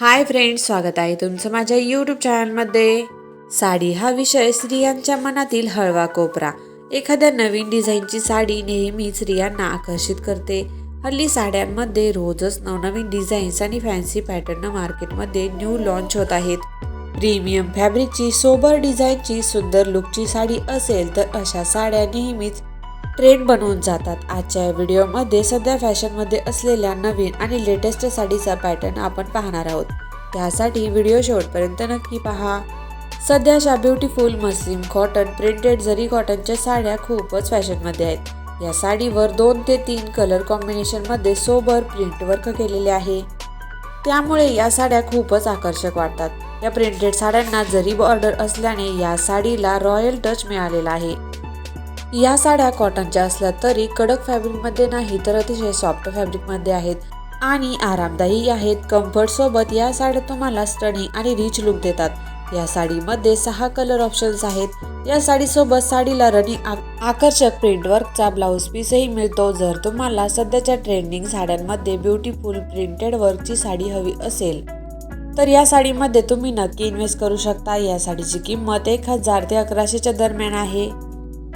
Hi friends स्वागत आहे तुमचं माझ्या यूट्यूब चॅनलमध्ये साडी हा विषय स्त्रियांच्या मनातील हळवा कोपरा. एखाद्या नवीन डिझाईनची साडी नेहमीच स्त्रियांना आकर्षित करते. हल्ली साड्यांमध्ये रोजच नवनवीन डिझाईन्स आणि फॅन्सी पॅटर्न मार्केटमध्ये न्यू लॉन्च होत आहेत. प्रीमियम फॅब्रिकची सोबर डिझाईनची सुंदर लुकची साडी असेल तर अशा साड्या नेहमीच ट्रेंड बनवून जातात. आजच्या या व्हिडिओमध्ये सध्या फॅशनमध्ये असलेल्या नवीन आणि लेटेस्ट साडीचा पॅटर्न आपण पाहणार आहोत. त्यासाठी व्हिडिओ शेवटपर्यंत नक्की पहा. सध्याच्या ब्युटिफुल मस्लिम कॉटन प्रिंटेड जरी कॉटनच्या साड्या खूपच फॅशनमध्ये आहेत. या साडीवर दोन ते तीन कलर कॉम्बिनेशनमध्ये सोबर प्रिंट वर्क केलेले आहे. त्यामुळे या साड्या खूपच आकर्षक वाटतात. या प्रिंटेड साड्यांना जरी बॉर्डर असल्याने या साडीला रॉयल टच मिळालेला आहे. या साड्या कॉटनच्या असल्या तरी कडक फॅब्रिकमध्ये नाही तर अतिशय सॉफ्ट फॅब्रिकमध्ये आहेत आणि आरामदायी आहेत. कम्फर्ट सोबत या साड्या तुम्हाला स्टनिंग आणि रिच लुक देतात. या साडीमध्ये सहा कलर ऑप्शन्स आहेत. या साडीसोबत साडीला रनिंग आकर्षक प्रिंट वर्कचा ब्लाऊज पीसही मिळतो. जर तुम्हाला सध्याच्या ट्रेंडिंग साड्यांमध्ये ब्युटिफुल प्रिंटेड वर्कची साडी हवी असेल तर या साडीमध्ये तुम्ही नक्की इन्व्हेस्ट करू शकता. या साडीची किंमत एक हजार ते अकराशेच्या दरम्यान आहे.